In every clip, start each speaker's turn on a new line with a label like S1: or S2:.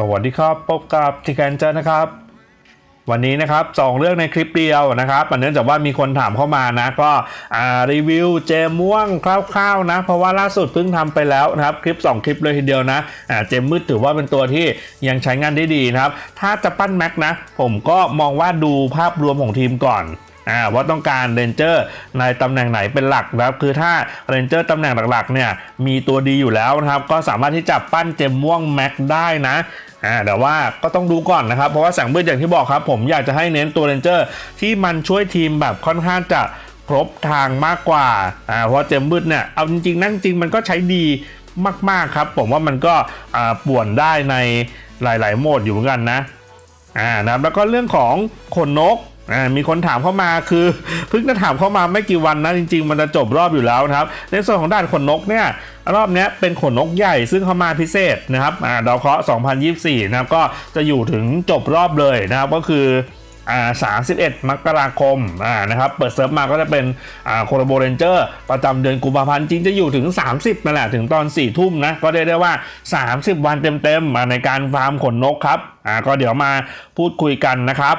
S1: สวัสดีครับพบกับทีแคนเจอร์นะครับ วันนี้นะครับสองเรื่องในคลิปเดียวนะครับเนื่องจากว่ามีคนถามเข้ามานะก็รีวิวเจมม่วงคร่าวๆนะ เพราะว่าล่าสุดเพิ่งทำไปแล้วนะครับคลิป 2 คลิปเลยทีเดียวนะเจมมืดถือว่าเป็นตัวที่ยังใช้งานได้ดีนะครับ ถ้าจะปั้นแม็กนะ ผมก็มองว่าดูภาพรวมของทีมก่อนว่าต้องการเรนเจอร์ในตำแหน่งไหนเป็นหลักนะครับคือถ้าเรนเจอร์ตำแหน่งหลักๆเนี่ยมีตัวดีอยู่แล้วนะครับก็สามารถที่จะปั้นเจมม่วงแม็กได้นะ อ่าแต่ว่าก็ต้องดูก่อนนะครับ เพราะว่าแสงมืดอย่างที่บอกครับ ผมอยากจะให้เน้นตัวเรนเจอร์ที่มันช่วยทีมแบบค่อนข้างจะครบทางมากกว่าอ่าเพราะเจมมืดเนี่ยเอาจริงๆนั่งจริงมันก็ใช้ดีมากๆครับ ผมว่ามันก็อ่าป่วนได้ในหลาย ๆ โหมดอยู่เหมือนกันนะอ่านะครับแล้วก็เรื่องของขนนก อ่ามีคนถามเข้ามาคือเพิ่งจะถามเข้ามาไม่กี่วันนะจริง ๆ มันจะจบรอบอยู่แล้วนะครับ ในส่วนของด่านขนนกเนี่ยรอบนี้เป็นขนนกใหญ่ซึ่งเข้ามาพิเศษนะครับอ่าดาวเคราะห์2024 นะครับก็จะอยู่ถึงจบรอบเลยนะครับก็คืออ่า31 มกราคมอ่านะครับเปิดเซิร์ฟมาก็จะเป็นอ่าโคโรโบเรนเจอร์ประจำเดือนกุมภาพันธ์จริงจะอยู่ถึง 30นั่นแหละถึงตอน 4 ทุ่มนะก็เรียกได้ว่า 30 วันเต็มๆมาในการฟาร์มขนนกครับอ่าก็เดี๋ยวมาพูดคุยกันนะครับ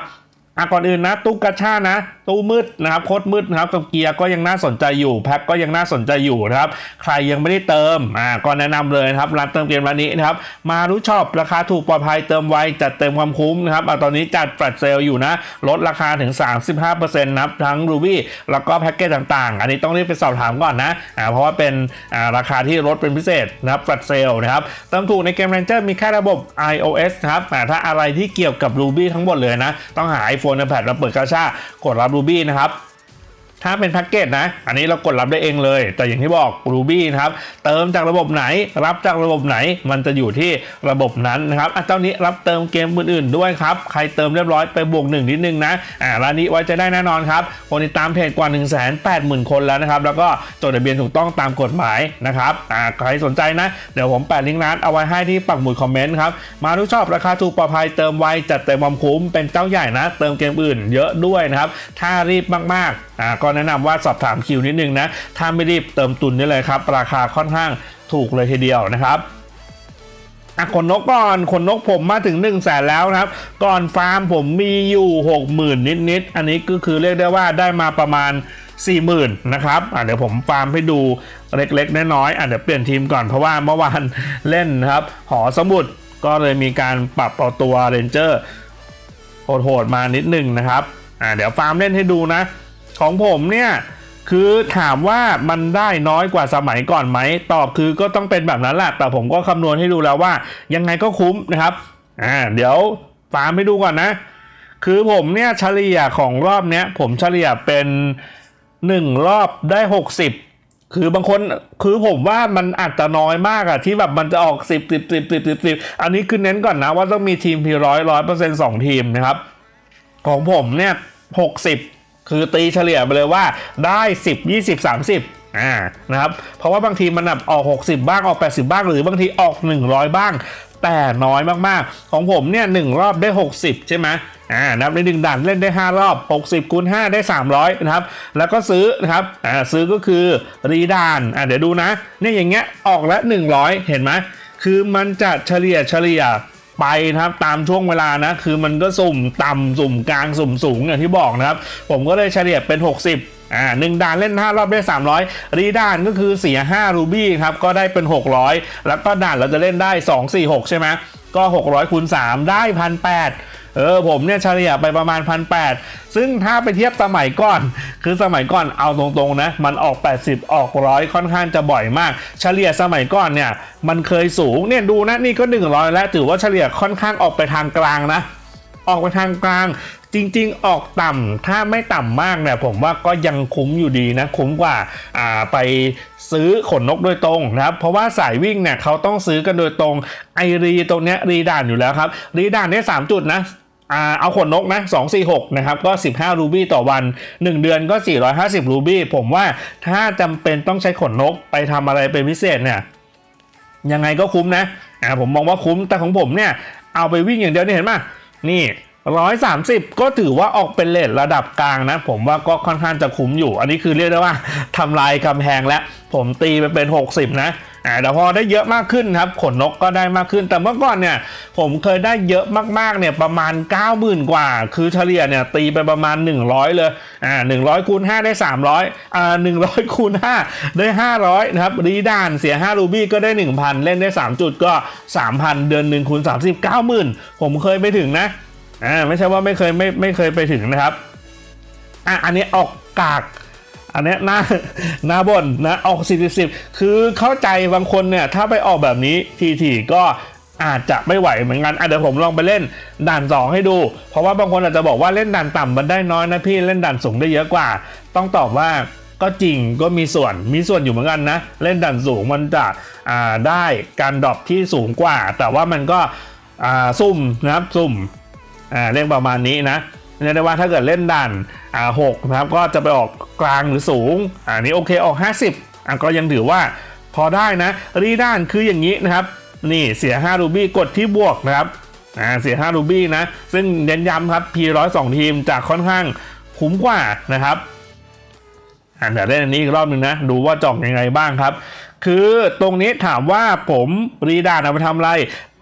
S1: อะก่อนอื่นนะตู้กระชานะ ตู้มืดนะครับโคตรมืดนะครับกับเกียร์ก็ยังน่าสนใจอยู่แพ็คก็ยังน่าสนใจอยู่นะครับใครยังไม่ได้เติมอ่าก็แนะนำเลยนะครับร้านเติมเกมร้านนี้นะครับมารู้ชอบราคาถูกปลอดภัยเติมไวจัดเต็มความคุ้มนะครับอะตอนนี้จัดแฟลชเซลอยู่นะลดราคาถึง 35%นะครับทั้ง Ruby แล้วก็แพ็กเกจต่างๆ อันนี้ต้องรีบไปสอบถามก่อนนะอ่าเพราะว่าเป็นอ่าราคาที่ลดเป็นพิเศษนะครับแฟลชเซลนะครับเติมถูกในเกม Ranger มีแค่ระบบ iOS นะครับแต่ถ้าอะไรที่เกี่ยวกับ Ruby ทั้งหมดเลยนะต้องหา iPhone iPad แล้วเปิดกาชากดรับลูบี้นะครับ ถ้าเป็นแพ็กเกจนะ อันนี้เรากดรับได้เองเลย แต่อย่างที่บอก Ruby นะครับ เติมจากระบบไหน รับจากระบบไหน มันจะอยู่ที่ระบบนั้นนะครับอะเจ้านี้รับเติมเกมอื่นๆด้วยครับ ใครเติมเรียบร้อยไปบวกหนึ่งนิดนึงนะ อ่าร้านนี้ไว้ใจได้แน่นอนครับ คนติดตามเพจกว่า 1 8 0 0 0 0 คนแล้วนะครับ แล้วก็จดทะเบียนถูกต้องตามกฎหมายนะครับ อ่า ใครสนใจนะ เดี๋ยวผมแปะลิงก์ร้านเอาไว้ให้ที่ปักหมุดคอมเมนต์ครับ มาทุกชอบราคาถูกปลอดภัยเติมไวจัดเต็มความคุ้มเป็นเจ้าใหญ่นะ เติมเกมอื่น เยอะด้วยนะครับ ถ้ารีบมากๆ อ่าก็แนะนำว่าสอบถามคิวนิดนึงนะ ถ้าไม่รีบเติมตุนได้เลยครับ ราคาค่อนข้างถูกเลยทีเดียวนะครับอะขนนกก่อนขนนกผมมาถึง1นึ่งแสนแล้วนะครับ ก่อนฟาร์มผมมีอยู่6 0,000 นิดๆอันนี้ก็คือเรียกได้ว่าได้มาประมาณ40,000นะครับอะเดี๋ยวผมฟาร์มให้ดูเล็กๆน้อยๆอะเดี๋ยวเปลี่ยนทีมก่อนเพราะว่าเมื่อวานเล่นนะครับ หอสมุดก็เลยมีการปรับเอาตัวเรนเจอร์โหดๆมานิดนึงนะครับอะเดี๋ยวฟาร์มเล่นให้ดูนะ ของผมเนี่ยคือถามว่ามันได้น้อยกว่าสมัยก่อนไหมตอบคือก็ต้องเป็นแบบนั้นแหละแต่ผมก็คำนวณให้ดูแล้วว่า ยังไงก็คุ้มนะครับอ่าเดี๋ยวฟาร์มให้ดูก่อนนะ คือผมเนี่ยเฉลี่ยของรอบเนี้ยผมเฉลี่ยเป็น 1 รอบได้ 60คือบางคนคือผมว่ามันอาจจะน้อยมากอะที่แบบมันจะออก 10 10 10 10 10 10อันนี้คือเน้นก่อนนะว่าต้องมีทีมพีร้อยร้อยเปอร์เซ็นต์สองทีมนะครับ ของผมเนี่ย 60 คือตีเฉลี่ยไปเลยว่าได้ 10 20 30อ่านะครับเพราะว่าบางทีมันแบบออก 60 บ้างออก 80 บ้าง หรือบางทีออก 100 บ้าง แต่น้อยมากๆ ของผมเนี่ยหนึ่งรอบได้ 60 ใช่ไหมอ่านับในหนึ่งด่านเล่นได้ 5 รอบ 60คูณ5ได้ 300 นะครับ แล้วก็ซื้อนะครับอ่าซื้อก็คือรีด่านอ่าเดี๋ยวดูนะเนี่ยอย่างเงี้ยออกละ 100 เห็นไหมคือมันจะเฉลี่ยเฉลี่ย ไปนะครับตามช่วงเวลานะคือมันก็สุ่มต่ำสุ่มกลางสุ่มสูงอย่างที่บอกนะครับ ผมก็เลยเฉลี่ยเป็น 60อ่าหนึ่งด่านเล่น 5 รอบได้ 300 รีด่านก็คือเสีย5รูบี้ครับ ก็ได้เป็น 600 แล้วก็ด่านเราจะเล่นได้ 2 4 6 ใช่ไหม ก็ 600คูณ3ได้พันแเออผมเนี่ยเฉลี่ยไปประมาณพันแซึ่งถ้าไปเทียบสมัยก่อน คือสมัยก่อนเอาตรงๆนะ มันออก 80 ออกร้อยค่อนข้างจะบ่อยมาก เฉลี่ยสมัยก่อนเนี่ย มันเคยสูงเนี่ยดูนะนี่ก็ 100 แล้วถือว่าเฉลี่ยค่อนข้างออกไปทางกลางนะ ออกไปทางกลาง จริง ๆ ออกต่ำถ้าไม่ต่ำมากเนี่ยผมว่าก็ยังคุ้มอยู่ดีนะ คุ้มกว่าอ่าไปซื้อขนนกโดยตรงนะครับ เพราะว่าสายวิ่งเนี่ยเขาต้องซื้อกันโดยตรงไอรีตรงเนี้ยรีด่านอยู่แล้วครับ รีด่านเนี่ยสามจุดนะเอาขนนกนะ246 นะครับ ก็ 15 รูบี้ต่อวัน 1 เดือนก็ 450 รูบี้ ผมว่าถ้าจำเป็นต้องใช้ขนนกไปทำอะไรเป็นพิเศษเนี่ย ยังไงก็คุ้มนะ อ่า ผมมองว่าคุ้ม แต่ของผมเนี่ย เอาไปวิ่งอย่างเดียวนี่เห็นไหม นี่130ก็ถือว่าออกเป็นเลทระดับกลางนะ ผมว่าก็ค่อนข้างจะคุ้มอยู่ อันนี้คือเรียกได้ว่าทำลายกำแพงแล้ว ผมตีไปเป็น 60 นะ อ่าแต่พอได้เยอะมากขึ้นครับขนนกก็ได้มากขึ้น แต่เมื่อก่อนเนี่ยผมเคยได้เยอะมากๆเนี่ยประมาณ 90,000 กว่า คือเฉลี่ยเนี่ยตีไปประมาณ 100 เลยอ่า100คูณ5ได้ 300อ่า100คูณ5ได้ 500นะครับรีดานเสีย 5 รูบี้ก็ได้ 1,000 เล่นได้ 3 จุดก็ 3,000 เดือนหนึ่งคูณ30 90,000 ผมเคยไปถึงนะอ่าไม่ใช่ว่าไม่เคยไม่ไม่เคยไปถึงนะครับอะอันนี้ออกกาก อันนี้หน้าหน้าบนนะออก40 10คือเข้าใจบางคนเนี่ยถ้าไปออกแบบนี้ทีๆก็อาจจะไม่ไหวเหมือนกันอะเดี๋ยวผมลองไปเล่นด่าน 2 ให้ดู เพราะว่าบางคนอาจจะบอกว่าเล่นด่านต่ำมันได้น้อยนะพี่เล่นด่านสูงได้เยอะกว่า ต้องตอบว่าก็จริงก็มีส่วนมีส่วนอยู่เหมือนกันนะ เล่นด่านสูงมันจะได้การดรอปที่สูงกว่า แต่ว่ามันก็ซุ่มนะครับซุ่มเรียกประมาณนี้นะ เรียกได้ว่าถ้าเกิดเล่นด่านอ่าหกนะครับก็จะไปออกกลางหรือสูงอันนี้โอเคออก 50อะก็ยังถือว่าพอได้นะ รีด้านคืออย่างนี้นะครับ นี่เสีย5รูบี้กดที่บวกนะครับอ่าเสีย5รูบี้นะ ซึ่งเน้นย้ำครับ P102 ทีมจากค่อนข้างคุ้มกว่านะครับอ่าเดี๋ยวเล่นอันนี้อีกรอบหนึ่งนะ ดูว่าจอกยังไงบ้างครับ คือตรงนี้ถามว่าผมรีด่านเอาไปทำอะไร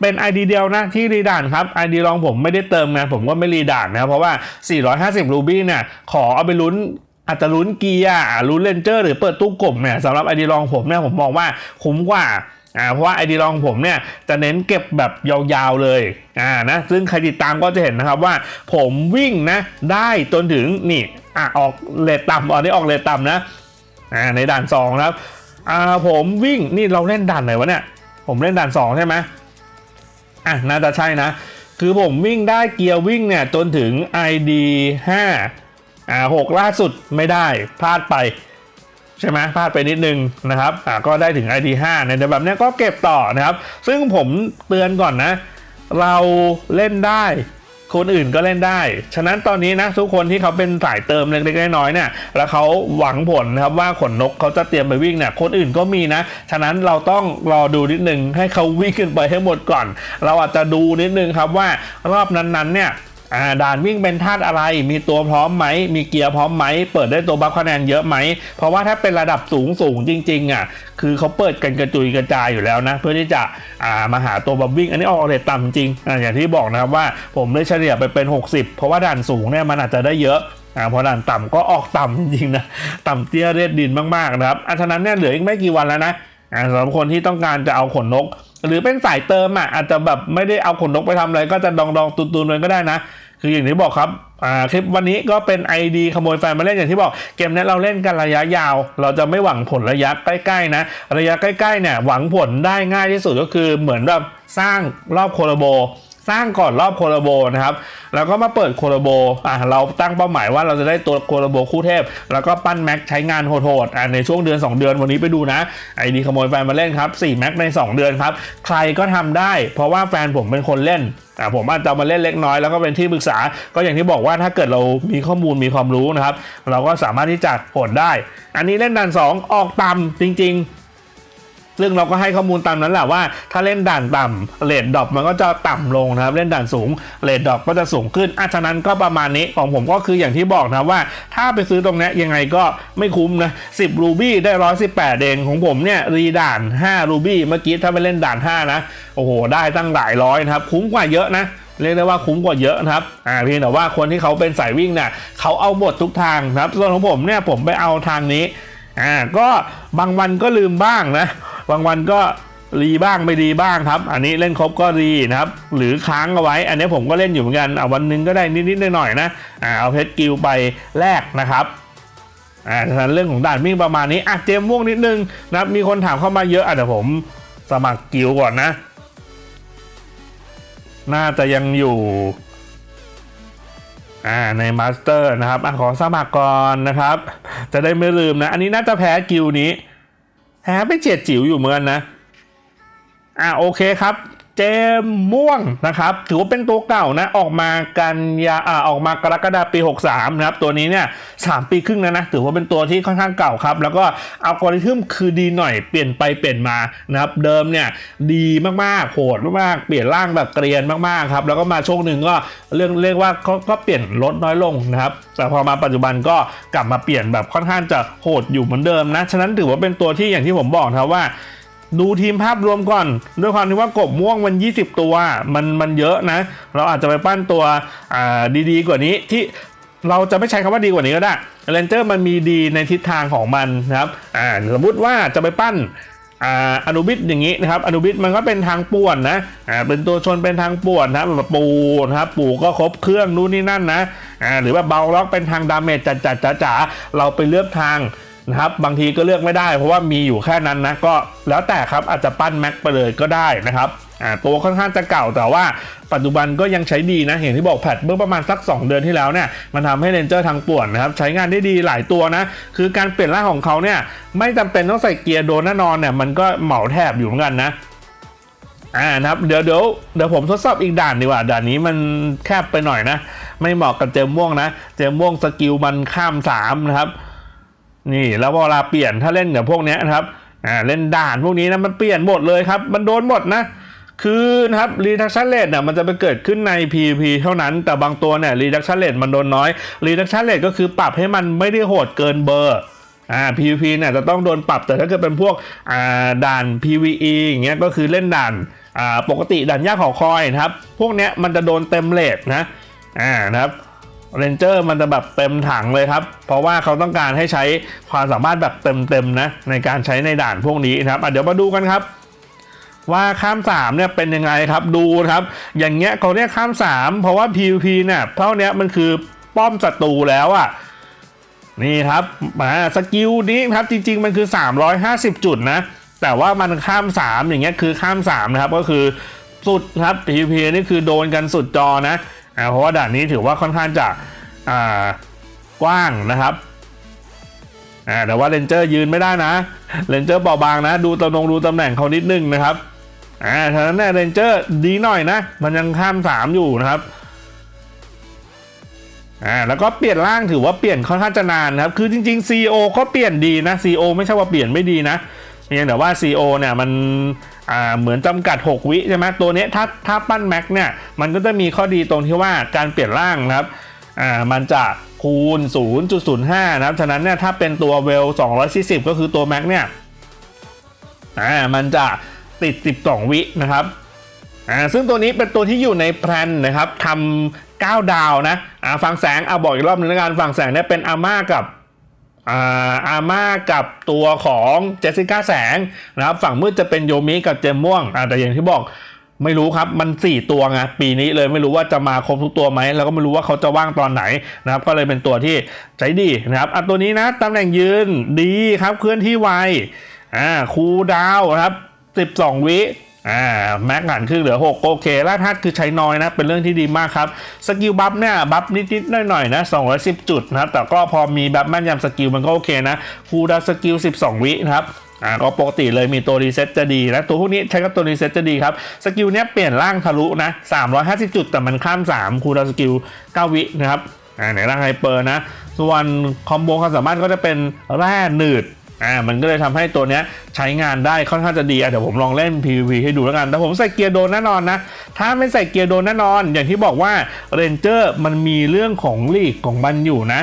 S1: เป็น ID เดียวนะที่รีด่านครับ ID รองผมไม่ได้เติมนะผมก็ไม่รีด่านนะเพราะว่า 450 รูบี้เนี่ยขอเอาไปลุ้นอาจจะลุ้นเกียร์ลุ้นเลนเจอร์หรือเปิดตู้กลบเนี่ยสำหรับ ID รองผมเนี่ยผมมองว่าคุ้มกว่าอ่าเพราะว่า ID รองผมเนี่ยจะเน้นเก็บแบบยาวๆเลยอ่านะซึ่งใครติดตามก็จะเห็นนะครับว่า ผมวิ่งนะได้จนถึงนี่อะออกเลทต่ำอันนี้ออกเลทต่ำนะอ่าในด่านสองครับอ่าผมวิ่งนี่เราเล่นด่านไหนวะเนี่ยผมเล่นด่านสองใช่ไหม อะน่าจะใช่นะ คือผมวิ่งได้เกียร์วิ่งเนี่ยจนถึง ID 5อ่าหกล่าสุดไม่ได้พลาดไป ใช่ไหมพลาดไปนิดนึงนะครับอ่าก็ได้ถึง ID 5ในแบบเนี้ยก็เก็บต่อนะครับ ซึ่งผมเตือนก่อนนะ เราเล่นได้ คนอื่นก็เล่นได้ ฉะนั้นตอนนี้นะทุกคนที่เขาเป็นสายเติมเล็กๆน้อยๆเนี่ย แล้วเขาหวังผลนะครับว่าขนนกเขาจะเตรียมไปวิ่งเนี่ย คนอื่นก็มีนะ ฉะนั้นเราต้องรอดูนิดนึงให้เขาวิ่งขึ้นไปให้หมดก่อน เราอาจจะดูนิดนึงครับว่ารอบนั้นๆเนี่ย อ่าด่านวิ่งเป็นธาตุอะไร มีตัวพร้อมไหม มีเกียร์พร้อมไหม เปิดได้ตัวบัฟคะแนนเยอะไหม เพราะว่าถ้าเป็นระดับสูงสูงจริงๆอะ คือเขาเปิดกันกระจุยกระจายอยู่แล้วนะ เพื่อที่จะอ่ามาหาตัวบัฟวิ่ง อันนี้ออกเรทต่ำจริงอ่าอย่างที่บอกนะครับว่าผมได้เฉลี่ยไปเป็น 60 เพราะว่าด่านสูงเนี่ยมันอาจจะได้เยอะอ่าพอด่านต่ำก็ออกต่ำจริงๆนะต่ำเตี้ยเรียดดินมากๆนะครับอะฉะนั้นเนี่ยเหลืออีกไม่กี่วันแล้วนะอ่าสำหรับคนที่ต้องการจะเอาขนนก หรือเป็นสายเติมอะอาจจะแบบไม่ได้เอาขนนกไปทำอะไร ก็จะดองดองตุนตุนๆมันก็ได้นะ คืออย่างที่บอกครับอ่าคลิปวันนี้ก็เป็น ID ขโมยแฟนมาเล่นอย่างที่บอกเกมนี้เราเล่นกันระยะยาว เราจะไม่หวังผลระยะใกล้ๆนะ ระยะใกล้ๆเนี่ยหวังผลได้ง่ายที่สุดก็คือเหมือนแบบสร้างรอบโคโลโบ สร้างก่อนรอบโคโลโบนะครับ แล้วก็มาเปิดโคโลโบอะเราตั้งเป้าหมายว่าเราจะได้ตัวโคโลโบคู่เทพ แล้วก็ปั้นแม็กใช้งานโหดๆอะในช่วงเดือน 2 เดือนวันนี้ไปดูนะ ไอดีขโมยแฟนมาเล่นครับ4แม็กใน 2 เดือนครับ ใครก็ทำได้ เพราะว่าแฟนผมเป็นคนเล่นอะผมอาจจะมาเล่นเล็กน้อยแล้วก็เป็นที่ปรึกษา ก็อย่างที่บอกว่าถ้าเกิดเรามีข้อมูลมีความรู้นะครับ เราก็สามารถที่จะผลได้ อันนี้เล่นด่านสองออกต่ำจริง ๆ ซึ่งเราก็ให้ข้อมูลตามนั้นแหละว่า ถ้าเล่นด่านต่ำเลดดรอปมันก็จะต่ำลงนะครับ เล่นด่านสูงเลดดรอปก็จะสูงขึ้นอะฉะนั้นก็ประมาณนี้ของผมก็คืออย่างที่บอกนะว่า ถ้าไปซื้อตรงนี้ยังไงก็ไม่คุ้มนะ10รูบี้ได้118เองของผมเนี่ยรีด่าน5รูบี้เมื่อกี้ถ้าไปเล่นด่าน5นะโอ้โหได้ตั้งหลายร้อยนะครับ คุ้มกว่าเยอะนะเรียกได้ว่าคุ้มกว่าเยอะนะครับ อ่าเพียงแต่ว่าคนที่เขาเป็นสายวิ่งเนี่ยเขาเอาหมดทุกทางนะครับ ส่วนของผมเนี่ยผมไปเอาทางนี้ อ่าก็บางวันก็ลืมบ้างนะ บางวันก็รีบ้างไม่ดีบ้างครับ อันนี้เล่นครบก็รีนะครับ หรือค้างเอาไว้ อันนี้ผมก็เล่นอยู่เหมือนกันอ่าวันหนึงก็ได้นิดๆหน่อยๆนะอ่าเอาเพชรกิลไปแลกนะครับอ่าฉะนั้นเรื่องของด่านวิ่งประมาณนี้อะเจมม่วงนิดนึงนะครับมีคนถามเข้ามาเยอะอะเดี๋ยวผมสมัครกิลก่อนนะ น่าจะยังอยู่อ่าในมาสเตอร์นะครับอะขอสมัครก่อนนะครับ จะได้ไม่ลืมนะ อันนี้น่าจะแพ้กิวนี้แพ้ไปเจ็ดจิ๋วอยู่เหมือนนนะอ่าโอเคครับ เจมม่วงนะครับ ถือว่าเป็นตัวเก่านะ ออกมากันยาอ่าออกมากรกฎาปี 63 นะครับ ตัวนี้เนี่ยสามปีครึ่งแล้วนะ ถือว่าเป็นตัวที่ค่อนข้างเก่าครับ แล้วก็อัลกอริทึมคือดีหน่อยเปลี่ยนไปเปลี่ยนมานะครับ เดิมเนี่ยดีมากๆโหดมากๆ เปลี่ยนร่างแบบเกรียนมากๆครับ แล้วก็มาช่วงหนึ่งก็เรื่องเรียกว่าก็ก็เปลี่ยนลดน้อยลงนะครับ แต่พอมาปัจจุบันก็กลับมาเปลี่ยนแบบค่อนข้างจะโหดอยู่เหมือนเดิมนะ ฉะนั้นถือว่าเป็นตัวที่อย่างที่ผมบอกนะว่า ดูทีมภาพรวมก่อน ด้วยความที่ว่ากบม่วงมัน 20 ตัว มันมันเยอะนะ เราอาจจะไปปั้นตัวดีๆ กว่านี้ที่เราจะไม่ใช้คำว่าดีกว่านี้ก็ได้เรนเจอร์มันมีดีในทิศทางของมันนะครับอ่าสมมุติว่าจะไปปั้นอนุบิตอย่างนี้นะครับอนุบิตมันก็เป็นทางป่วนนะอ่าเป็นตัวชนเป็นทางป่วนนะครับแบบปูนะครับปูก็ครบเครื่องนู่นนี่นั่นนะอ่าหรือว่าเบาล็อกเป็นทางดาเมจจัดจัดจ๋าๆเราไปเลือกทาง นะครับบางทีก็เลือกไม่ได้ เพราะว่ามีอยู่แค่นั้นนะก็แล้วแต่ครับอาจจะปั้นแม็กไปเลยก็ได้นะครับอ่าตัวค่อนข้างจะเก่าแต่ว่าปัจจุบันก็ยังใช้ดีนะอย่างที่บอกแพทเมื่อประมาณสัก 2 เดือนที่แล้วเนี่ยมันทำให้เรนเจอร์ทางป่วนนะครับ ใช้งานได้ดีหลายตัวนะ คือการเปลี่ยนร่างของเขาเนี่ยไม่จำเป็นต้องใส่เกียร์โดนแน่นอนเนี่ยมันก็เหมาแทบอยู่เหมือนกันนะอ่านะครับเดี๋ยวเดี๋ยวเดี๋ยวผมทดสอบอีกด่านดีกว่า ด่านนี้มันแคบไปหน่อยนะ ไม่เหมาะกับเจมม่วงนะ เจมม่วงสกิลมันข้ามสามนะครับ นี่แล้วเวลาเปลี่ยนถ้าเล่นกับพวกนี้นะครับอ่าเล่นด่านพวกนี้นะมันเปลี่ยนหมดเลยครับ มันโดนหมดนะ คือนะครับ reduction rate เนี่ยมันจะไปเกิดขึ้นใน PVP เท่านั้น แต่บางตัวเนี่ย reduction rate มันโดนน้อย reduction rate ก็คือปรับให้มันไม่ได้โหดเกินเบอร์อ่า PVP เนี่ยจะต้องโดนปรับแต่ถ้าเกิดเป็นพวกอ่าด่าน PVE อย่างเงี้ยก็คือเล่นด่านอ่าปกติด่านยากหอคอยนะครับ พวกเนี้ยมันจะโดนเต็มเลทนะอ่านะครับ เรนเจอร์มันจะแบบเต็มถังเลยครับ เพราะว่าเขาต้องการให้ใช้ความสามารถแบบเต็มๆนะในการใช้ในด่านพวกนี้นะครับเดี๋ยวมาดูกันครับ ว่าข้าม3เนี่ยเป็นยังไงครับดูนะครับ อย่างเงี้ยเขาเรียกข้าม 3 เพราะว่า PVP เนี่ยเท่านี้มันคือป้อมศัตรูแล้วอะ่ะนี่ครับมาสกิลนี้ครับจริง ๆ มันคือ 350 จุดนะ แต่ว่ามันข้าม 3 อย่างเงี้ยคือข้าม 3 นะครับ ก็คือสุดครับ PVP นี่คือโดนกันสุดจอนะ อ่าเพราะว่าด่านนี้ถือว่าค่อนข้างจะอ่ากว้างนะครับอ่าแต่ว่าเรนเจอร์ยืนไม่ได้นะเรนเจอร์เบาบางนะ ดูตำแหน่งดูตำแหน่งเขานิดนึงนะครับอ่าฉะนั้นเนี่ยเรนเจอร์ดีหน่อยนะ มันยังข้ามสามอยู่นะครับอ่าแล้วก็เปลี่ยนร่างถือว่าเปลี่ยนค่อนข้างจะนานนะครับ คือจริงๆ CEO ก็เปลี่ยนดีนะ CEO ไม่ใช่ว่าเปลี่ยนไม่ดีนะเพียงแต่ว่า CEO เนี่ยมัน อ่าเหมือนจำกัด 6 วิใช่ไหมตัวนี้ถ้าถ้าปั้นแม็กเนี่ยมันก็จะมีข้อดีตรงที่ว่าการเปลี่ยนร่างนะครับอ่ามันจะคูณ 0.05 นะครับ ฉะนั้นเนี่ยถ้าเป็นตัวเวล 240 ก็คือตัวแม็กเนี่ยอ่ามันจะติด 12 วินะครับอ่าซึ่งตัวนี้เป็นตัวที่อยู่ในแพลนนะครับทำ9ดาวนะอ่าฟังแสงเอาบอกอีกรอบหนึงแล้วกันฟังแสงเนี่ยเป็นอาม่ากับ อาอาม่ากับตัวของเจสสิก้าแสงนะครับฝั่งมืดจะเป็นโยมิกับเจมม่วงอ่าแต่อย่างที่บอกไม่รู้ครับ มัน 4 ตัวไงปีนี้เลยไม่รู้ว่าจะมาครบทุกตัวไหมแล้วก็ไม่รู้ว่าเขาจะว่างตอนไหนนะครับ ก็เลยเป็นตัวที่ใช้ดีนะครับอะตัวนี้นะตำแหน่งยืนดีครับเคลื่อนที่ไวอ่าคูลดาวน์นะครับ 12 วิ อ่าแม็กหันครึ่งเหลือ 6 โอเคล่าทัดคือใช้น้อยนะ เป็นเรื่องที่ดีมากครับ สกิลบัฟเนี่ย บัฟนิดๆหน่อยๆนะ 210 จุดนะครับ แต่ก็พอมีแบัฟแม่นยำสกิลมันก็โอเคนะคูลด์สกิล 12 วินะครับอ่าก็ปกติเลยมีตัวรีเซ็ตจะดีนะ ตัวพวกนี้ใช้กับตัวรีเซ็ตจะดีครับ สกิลเนี้ยเปลี่ยนร่างทะลุนะ 350 จุด แต่มันข้าม 3 คูลด์สกิล 9 วินะครับอ่าในร่างไฮเปอร์นะ ส่วนคอมโบความสามารถก็จะเป็นแร่หนืด อ่ามันก็เลยทำให้ตัวเนี้ยใช้งานได้ค่อนข้างจะดีอะเดี๋ยวผมลองเล่น PVP ให้ดูแล้วกัน แต่ผมใส่เกียร์โดนแน่นอนนะ ถ้าไม่ใส่เกียร์โดนแน่นอน อย่างที่บอกว่าเรนเจอร์มันมีเรื่องของลีกของมันอยู่นะ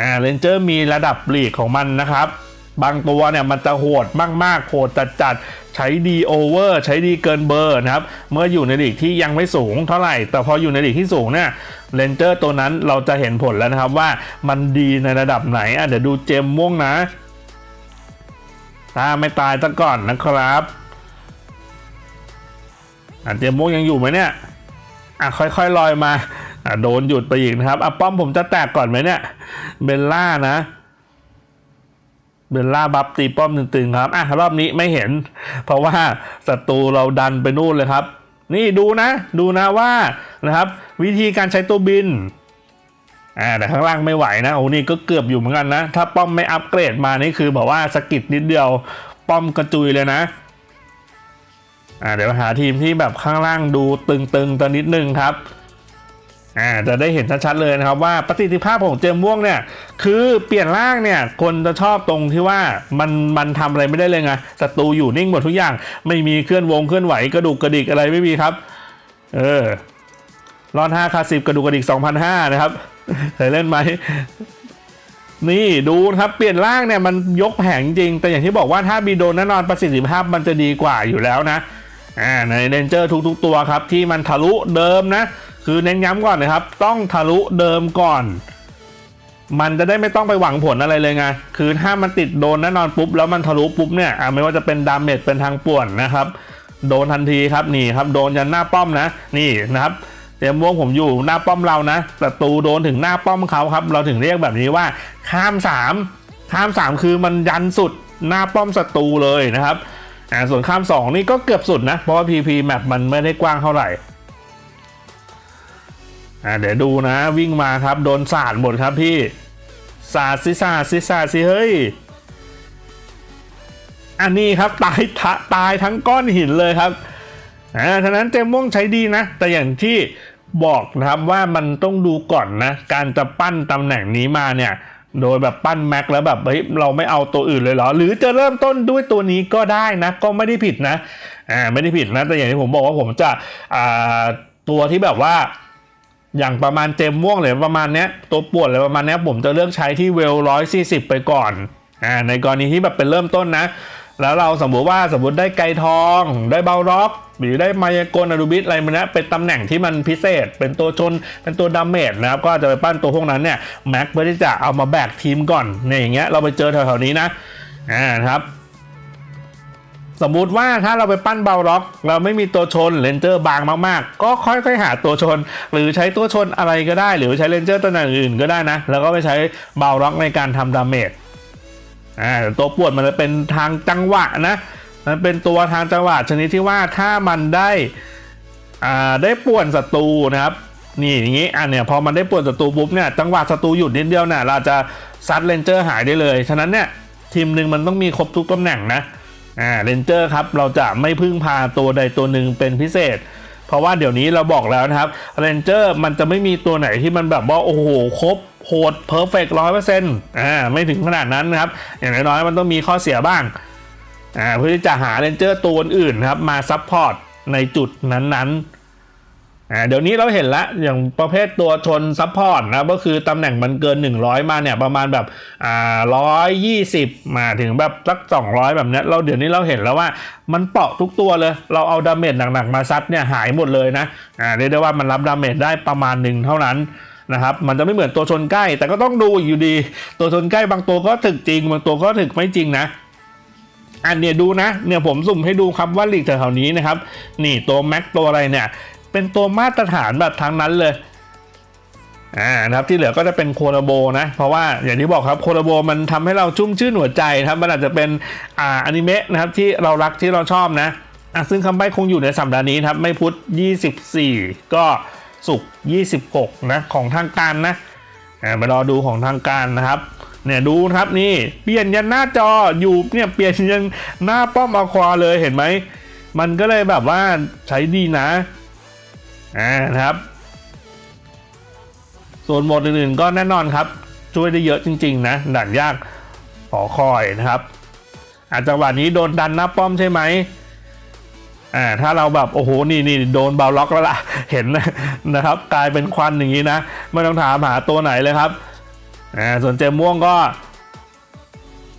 S1: อ่าเรนเจอร์มีระดับลีกของมันนะครับ บางตัวเนี่ยมันจะโหดมากๆโหดจัดๆใช้ดีโอเวอร์ใช้ดีเกินเบอร์นะครับ เมื่ออยู่ในลีกที่ยังไม่สูงเท่าไหร่ แต่พออยู่ในลีกที่สูงเนี่ยเรนเจอร์ตัวนั้นเราจะเห็นผลแล้วนะครับว่ามันดีในระดับไหนอะเดี๋ยวดูเจมม่วงนะ ถ้าไม่ตายซะก่อนนะครับอะเจมม่วงยังอยู่ไหมเนี่ยอะค่อยๆลอยมาอะโดนหยุดไปอีกนะครับอะป้อมผมจะแตกก่อนไหมเนี่ยเบลล่านะเบลล่าบัฟตีป้อมตึงๆครับอะรอบนี้ไม่เห็น เพราะว่าศัตรูเราดันไปนู่นเลยครับ นี่ดูนะ ดูนะว่านะครับ วิธีการใช้ตัวบิน อ่าแต่ข้างล่างไม่ไหวนะโอ้นี่ก็เกือบอยู่เหมือนกันนะ ถ้าป้อมไม่อัปเกรดมานี่คือแบบว่าสกิดนิดเดียวป้อมกระจุยเลยนะอ่าเดี๋ยวหาทีมที่แบบข้างล่างดูตึงๆตัวนิดนึงครับอ่าจะได้เห็นชัดๆเลยนะครับว่าประสิทธิภาพของเจมม่วงเนี่ย คือเปลี่ยนร่างเนี่ยคนจะชอบตรงที่ว่ามันมันทำอะไรไม่ได้เลยไงศัตรูอยู่นิ่งหมดทุกอย่าง ไม่มีเคลื่อนวงเคลื่อนไหวกระดูกกระดิกอะไรไม่มีครับ เออรอดห้าคาสิบกระดูกกระดิก2,500นะครับ เคยเล่นไหมนี่ดูครับเปลี่ยนร่างเนี่ยมันยกแผงจริง แต่อย่างที่บอกว่าถ้ามีโดนแน่นอนประสิทธิภาพมันจะดีกว่าอยู่แล้วนะอ่าในเรนเจอร์ทุกๆตัวครับ ที่มันทะลุเดิมนะ คือเน้นย้ำก่อนนะครับ ต้องทะลุเดิมก่อน มันจะได้ไม่ต้องไปหวังผลอะไรเลยไงคือถ้ามันติดโดนแน่นอนปุ๊บแล้วมันทะลุปุ๊บเนี่ยอ่าไม่ว่าจะเป็นดาเมจเป็นทางป่วนนะครับ โดนทันทีครับนี่ครับโดนยันหน้าป้อมนะ นี่นะครับ เตรียมวงผมอยู่หน้าป้อมเรานะศัตรูโดนถึงหน้าป้อมเขาครับ เราถึงเรียกแบบนี้ว่าข้ามสามข้ามสามคือมันยันสุดหน้าป้อมศัตรูเลยนะครับอ่าส่วนข้ามสองนี่ก็เกือบสุดนะ เพราะว่า PP แมปมันไม่ได้กว้างเท่าไหร่อ่าเดี๋ยวดูนะวิ่งมาครับ โดนสาดหมดครับพี่สาดซิสาดซิสาดสิเฮ้ยอันนี้ครับตายตายทั้งก้อนหินเลยครับ อ่าฉะนั้นเจมม่วงใช้ดีนะ แต่อย่างที่บอกนะครับว่ามันต้องดูก่อนนะ การจะปั้นตำแหน่งนี้มาเนี่ย โดยแบบปั้นแม็กแล้วแบบเฮ้ยเราไม่เอาตัวอื่นเลยเหรอ หรือจะเริ่มต้นด้วยตัวนี้ก็ได้นะ ก็ไม่ได้ผิดนะอ่าไม่ได้ผิดนะ แต่อย่างที่ผมบอกว่าผมจะอ่าตัวที่แบบว่าอย่างประมาณเจมม่วงเลยประมาณเนี้ยตัวปวดเลยประมาณเนี้ยผมจะเลือกใช้ที่เวลร้อยสี่สิบไปก่อนอ่าในกรณีที่แบบเป็นเริ่มต้นนะ แล้วเราสมมติว่าสมมติได้ไกทองได้เบาร็อก หรือได้มายากลอรูบิสอะไรมันนะเป็นตำแหน่งที่มันพิเศษ เป็นตัวชนเป็นตัวดาเมจนะครับก็จะไปปั้นตัวพวกนั้นเนี่ยแม็กเพื่อที่จะเอามาแบกทีมก่อนเนี่ยอย่างเงี้ยเราไปเจอแถวๆนี้นะอ่าครับสมมุติว่าถ้าเราไปปั้นเบาล็อก เราไม่มีตัวชนเลนเจอร์บางมากๆ ก็ค่อยๆหาตัวชน หรือใช้ตัวชนอะไรก็ได้ หรือใช้เลนเจอร์ตัวอื่นก็ได้นะ แล้วก็ไปใช้เบาล็อกในการทำดาเมจอ่าตัวปวดมันจะเป็นทางจังหวะนะ มันเป็นตัวทางจังหวะชนิดที่ว่าถ้ามันได้อ่าได้ป่วนศัตรูนะครับนี่อย่างนี้อันเนี้ยพอมันได้ป่วนศัตรูปุ๊บเนี่ยจังหวะศัตรูหยุดนิดเดียวเนี่ยเราจะซัดเลนเจอร์หายได้เลย ฉะนั้นเนี่ยทีมหนึ่งมันต้องมีครบทุกตำแหน่งนะอ่าเรนเจอร์ครับเราจะไม่พึ่งพาตัวใดตัวหนึ่งเป็นพิเศษ เพราะว่าเดี๋ยวนี้เราบอกแล้วนะครับเรนเจอร์มันจะไม่มีตัวไหนที่มันแบบว่าโอ้โหครบโหดเพอร์เฟกต์ร้อยเปอร์เซ็นต์อ่าไม่ถึงขนาดนั้นนะครับอย่างน้อยๆมันต้องมีข้อเสียบ้าง อ่าเพื่อที่จะหาเรนเจอร์ตัวอื่นครับมาซัพพอร์ตในจุดนั้นๆอ่าเดี๋ยวนี้เราเห็นละอย่างประเภทตัวชนซัพพอร์ตนะก็คือตำแหน่งมันเกิน 100 มาเนี่ยประมาณแบบอ่าร้อยยี่สิบมาถึงแบบสัก 200 แบบนี้เราเดี๋ยวนี้เราเห็นแล้วว่ามันเปาะทุกตัวเลย เราเอาดาเมจหนักๆมาซัดเนี่ยหายหมดเลยนะอ่าเรียกได้ว่ามันรับดาเมจได้ประมาณหนึ่งเท่านั้นนะครับมันจะไม่เหมือนตัวชนใกล้แต่ก็ต้องดูอยู่ดี ตัวชนใกล้บางตัวก็ถึกจริง บางตัวก็ถึกไม่จริงนะ อันเนี้ยดูนะเนี่ยผมสุ่มให้ดูครับว่าลีกแถวๆนี้นะครับ นี่ตัวแม็กตัวอะไรเนี่ย เป็นตัวมาตรฐานแบบทั้งนั้นเลยอ่านะครับที่เหลือก็จะเป็นโคโลโบนะ เพราะว่าอย่างที่บอกครับโคโลโบมันทำให้เราชุ่มชื่นหัวใจครับมันอาจจะเป็นอ่าอนิเมะนะครับที่เรารักที่เราชอบนะอะซึ่งคำใบ้คงอยู่ในสัปดาห์นี้ครับ ไม่พุธ24 ก็ศุกร์26 นะ ของทางการนะอ่ามารอดูของทางการนะครับ เนี่ยดูนะครับนี่เปลี่ยนยันหน้าจออยู่เนี่ยเปลี่ยนยันหน้าป้อมอควาเลยเห็นไหมมันก็เลยแบบว่าใช้ดีนะอ่านะครับ ส่วนโหมดอื่นๆก็แน่นอนครับ ช่วยได้เยอะจริง ๆ นะด่านยากขอคอยนะครับ อาจจังหวะนี้โดนดันหน้าป้อมใช่ไหมอ่าถ้าเราแบบโอ้โหนี่นี่โดนเบาล็อกแล้วล่ะ เห็นนะครับ กลายเป็นควันอย่างนี้นะ ไม่ต้องถามหาตัวไหนเลยครับ อ่าส่วนเจมม่วงก็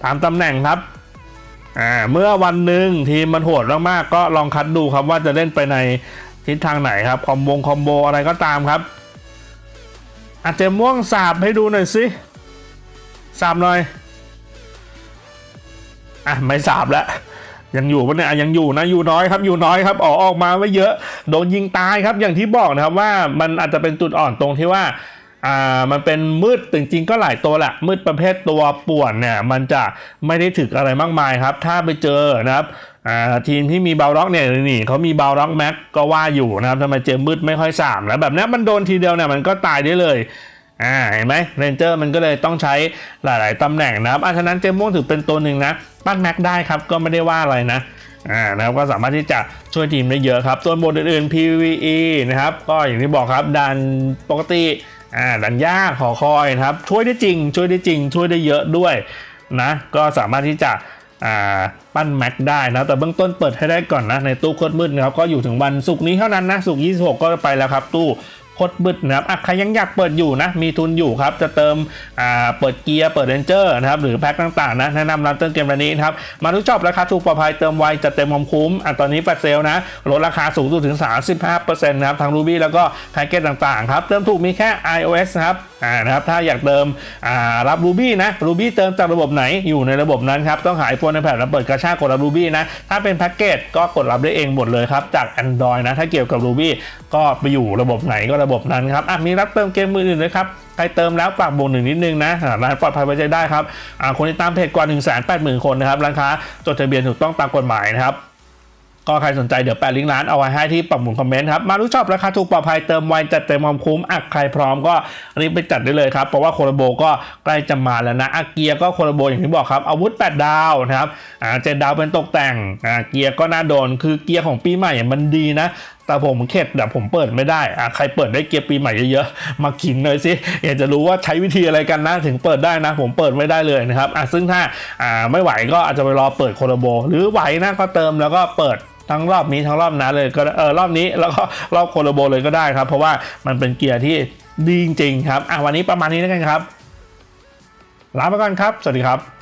S1: ตามตำแหน่งครับอ่าเมื่อวันหนึ่งทีมมันโหดมากๆก็ลองคัดดูครับว่าจะเล่นไปในทิศทางไหนครับคอมบงคอมโบอะไรก็ตามครับอาจจมม่วงสาบให้ดูหน่อยสิสาบหน่อยอะไม่สาบแล้วยังอยู่ปะเนี่ยยังอยู่นะอยู่น้อยครับอยู่น้อยครับออกออกมาไม่เยอะโดนยิงตายครับอย่างที่บอกนะครับว่ามันอาจจะเป็นจุดอ่อนตรงที่ว่า อ่ามันเป็นมืดจริงๆก็หลายตัวแหละมืดประเภทตัวป่วนเนี่ยมันจะไม่ได้ถึกอะไรมากมายครับ ถ้าไปเจอนะครับอ่าทีมที่มีเบลล็อกเนี่ยนี่เขามีเบลล็อกแม็กก็ว่าอยู่นะครับทำไมเจมมืดไม่ค่อยสามแล้วแบบนี้มันโดนทีเดียวเนี่ยมันก็ตายได้เลยอ่าเห็นไหมเรนเจอร์มันก็เลยต้องใช้หลาย ๆตำแหน่งนะครับอะฉะนั้นเจมม่วงถือเป็นตัวหนึ่งนะปั้นแม็กได้ครับก็ไม่ได้ว่าอะไรนะอ่านะครับก็สามารถที่จะช่วยทีมได้เยอะครับส่วนโหมดอื่นๆ PVE นะครับก็อย่างที่บอกครับดันปกติ อ่าดันยากขอคอยนะครับช่วยได้จริง ช่วยได้จริง ช่วยได้เยอะด้วยนะก็สามารถที่จะอ่าปั้นแม็กได้นะ แต่เบื้องต้นเปิดให้ได้ก่อนนะ ในตู้โคตรมืดนะครับ ก็อยู่ถึงวันศุกร์นี้เท่านั้นนะศุกร์26 ก็ไปแล้วครับ ตู้ คตรบึดนะครับใครยังอยากเปิดอยู่นะมีทุนอยู่ครับจะเติมเปิดเกียร์เปิดเรนเจอร์นะครับหรือแพ็คต่างๆนะแนะนำร้านเติมเกมร้านนี้นะครับมาทุกจอบราคาถูกปลอดภัยเติมไวจัดเต็มความคุ้มอะตอนนี้แฟลเซลนะลดราคาสูงสุดถึง 35%นะครับทาง Ruby แล้วก็แพ็กเกจต่างๆครับเติมถูกมีแค่ iOS นะครับอ่านะครับถ้าอยากเติมอ่ารับ Ruby นะ Ruby เติมจากระบบไหนอยู่ในระบบนั้นครับต้องหา iPhone ในแผ่นแล้วเปิดกระชากกดรับ Ruby นะถ้าเป็นแพ็กเกจก็กดรับได้เองหมดเลยครับจาก Android นะถ้าเกี่ยวกับ Ruby ก็ไปอยู่ระบบไหนก็ระบบนั้นครับมีรับเติมเกมมืออื่นด้วยครับใครเติมแล้วฝากบวกหนึ่งนิดนึงนะร้านปลอดภัยไว้ใจได้ครับคนที่ตามเพจกว่า1 8 0 0 0 0คนนะครับร้านค้าจดทะเบียนถูกต้องตามกฎหมายนะครับก็ใครสนใจเดี๋ยวแปะลิงก์ร้านเอาไว้ให้ที่ปักหมุดคอมเมนต์ครับ มารู้ชอบราคาถูกปลอดภัยเติมไวจัดเต็มความคุ้มอะใครพร้อมก็รีบไปจัดได้เลยครับ เพราะว่าโคโลโบก็ใกล้จะมาแล้วนะอาเกียร์ก็โคโลโบอย่างที่บอกครับ อาวุธ 8 ดาวนะครับอ่าเจ็ดดาวเป็นตกแต่งอ่าเกียร์ก็น่าโดน คือเกียร์ของปีใหม่มันดีนะ แต่ผมเข็ดแต่ผมเปิดไม่ได้อะใครเปิดได้เกียร์ปีใหม่เยอะๆ มาขิงหน่อยสิอยากจะรู้ว่าใช้วิธีอะไรกันนะถึงเปิดได้นะ ผมเปิดไม่ได้เลยนะครับอะซึ่งถ้าอ่าไม่ไหวก็อาจจะไปรอเปิดโคโลโบ หรือไหวนะก็เติมแล้วก็เปิดทั้งรอบนี้ทั้งรอบนั้นเลยก็เออรอบนี้แล้วก็รอบโคโลโบเลยก็ได้ครับ เพราะว่ามันเป็นเกียร์ที่ดีจริงๆครับอะวันนี้ประมาณนี้แล้วกันครับลาไปก่อนครับ สวัสดีครับ